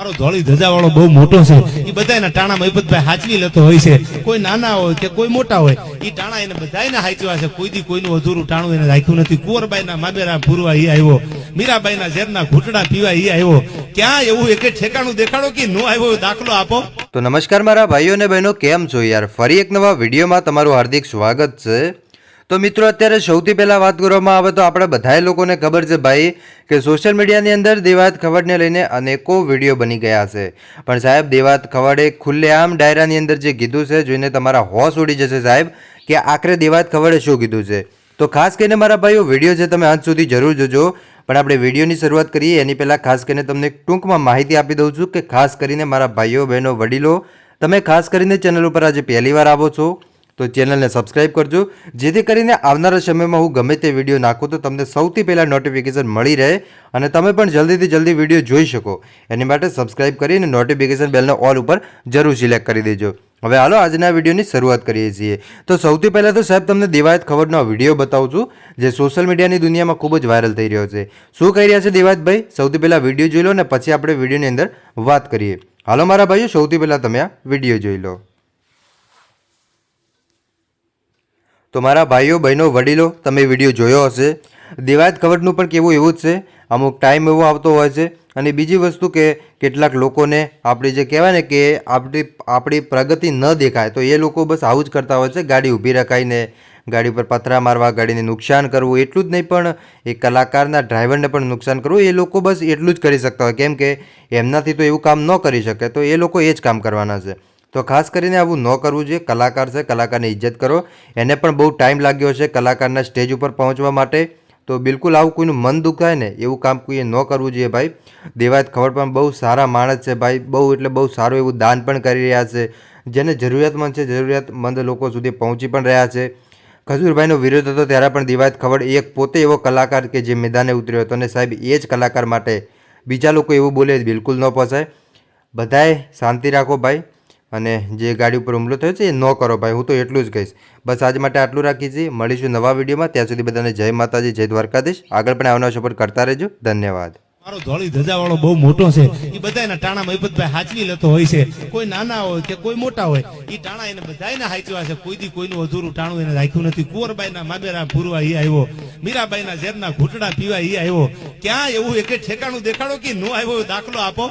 મારો ધોળી ધજા બહુ મોટો છે. એ બધાયના ટાણા મહિપતભાઈ હાચવી લેતો હોય છે. કોઈ નાના હોય કે કોઈ મોટા હોય એ ટાણા એને બધાયને હાચવા છે. કોઈ દી કોઈનું અધૂરું ટાણું એને રાખ્યું નથી. કુંવરબાઈના માબેરા પૂરવા એ આવ્યો. મીરાબાઈના ઝેરના ઘૂંટડા પીવા એ આવ્યો. ક્યાં એવું એક ઠેકાણું દેખાડો કે નો આવ્યો દાખલો આપો? તો નમસ્કાર મારા ભાઈઓ અને બહેનો, કેમ છો યાર? ફરી એક નવા વિડીયોમાં તમારું હાર્દિક સ્વાગત છે. તો મિત્રો, અત્યારે સૌથી પહેલાં વાત કરવામાં આવે તો આપણે બધાય લોકોને ખબર છે ભાઈ કે સોશિયલ મીડિયાની અંદર દેવાત ખવડને લઈને અનેકો વીડિયો બની ગયા છે. પણ સાહેબ, દેવાત ખવડે ખુલ્લેઆમ ડાયરાની અંદર જે કીધું છે, જોઈને તમારા હોશ ઉડી જશે સાહેબ, કે આખરે દેવાત ખવડે શું કીધું છે? તો ખાસ કરીને મારા ભાઈઓ વીડિયો છે તમે અંત સુધી જરૂર જોજો. પણ આપણે વિડીયોની શરૂઆત કરીએ, એની પહેલાં ખાસ કરીને તમને ટૂંકમાં માહિતી આપી દઉં છું કે ખાસ કરીને મારા ભાઈઓ, બહેનો, વડીલો, તમે ખાસ કરીને ચેનલ ઉપર આજે પહેલી વાર આવો છો. તો ચેનલને સબસ્ક્રાઇબ કરજો. જેથી કરીને આવનારા સમયમાં હું ગમે તે વીડિયો નાખું તો તમને સૌથી પહેલાં નોટિફિકેશન મળી રહે અને તમે પણ જલ્દીથી જલ્દી વીડિયો જોઈ શકો. એની માટે સબસ્ક્રાઇબ કરીને નોટિફિકેશન બેલને ઓલ ઉપર જરૂર સિલેક્ટ કરી દેજો. હવે હાલો આજના વિડીયોની શરૂઆત કરીએ છીએ. તો સૌથી પહેલાં તો સાહેબ તમને દેવાયત ખબરનો વીડિયો બતાવું છું, જે સોશિયલ મીડિયાની દુનિયામાં ખૂબ જ વાયરલ થઈ રહ્યો છે. શું કહી રહ્યા છે દેવાયતભાઈ? સૌથી પહેલાં વીડિયો જોઈ લો અને પછી આપણે વિડીયોની અંદર વાત કરીએ. હાલો મારા ભાઈઓ, સૌથી પહેલાં તમે આ વીડિયો જોઈ લો. તો મારા ભાઈઓ, બહેનો, વડીલો, તમે વીડિયો જોયો હશે. દેવાયત કવટનું પણ કેવું એવું જ છે. અમુક ટાઈમ એવો આવતો હોય છે. અને બીજી વસ્તુ કે કેટલાક લોકોને આપણી જે કહેવાય ને કે આપણી આપણી પ્રગતિ ન દેખાય, તો એ લોકો બસ આવું જ કરતા હોય છે. ગાડી ઊભી રખાઈને, ગાડી પર પથરા મારવા, ગાડીને નુકસાન કરવું, એટલું જ નહીં, પણ એ કલાકારના ડ્રાઈવરને પણ નુકસાન કરવું, એ લોકો બસ એટલું જ કરી શકતા હોય. કેમ કે એમનાથી તો એવું કામ ન કરી શકે, તો એ લોકો એ જ કામ કરવાના છે. તો ખાસ કરીને આવું ન કરવું જોઈએ. કલાકાર છે, કલાકારની ઇજ્જત કરો. એને પણ બહુ ટાઈમ લાગ્યો છે કલાકારના સ્ટેજ ઉપર પહોંચવા માટે. તો બિલકુલ આવું કોઈનું મન દુખાય ને, એવું કામ કોઈએ ન કરવું જોઈએ ભાઈ. દેવાયત ખબર પણ બહુ સારા માણસ છે ભાઈ. બહુ એટલે બહુ સારું એવું દાન પણ કરી રહ્યા છે. જેને જરૂરિયાતમંદ છે, જરૂરિયાતમંદ લોકો સુધી પહોંચી પણ રહ્યા છે. ખજૂરભાઈનો વિરોધ હતો ત્યારે પણ દિવાયત ખબર એક પોતે એવો કલાકાર કે જે મેદાને ઉતર્યો હતો અને સાહેબ એ જ કલાકાર માટે બીજા લોકો એવું બોલે, બિલકુલ ન પોસાય. બધાએ શાંતિ રાખો ભાઈ. અને જે ગાડી ઉપર હુમલો થયો છે, એ ન કરો ભાઈ, હું તો એટલું જ કહીશ. બસ આજ માટે આટલું રાખીએ છીએ. મળીશું નવા વિડીયોમાં. ત્યાં સુધી બધાને જય માતાજી, જય દ્વારકાધીશ. આગળ પણ આવનાર સપોર્ટ કરતા રહેજો. ધન્યવાદ. મારો ધોળી ધજા વાળો બહુ મોટો છે. એ બધાયના ટાણા મહિપતભાઈ હાચવી લેતો હોય છે. કોઈ નાના હોય કે કોઈ મોટા હોય એ ટાણા એને બધાયને હાચવા છે. કોઈ દી કોઈનું અધૂરું ટાણું એને રાખ્યું નથી. કુંવરબાઈના માબેરા પૂરવા એ આવ્યો. મીરાબાઈના ઝેરના ઘૂંટડા પીવા એ આવ્યો. ક્યાં એવું એક ઠેકાણું દેખાડો કે નો આવ્યો, દાખલો આપો.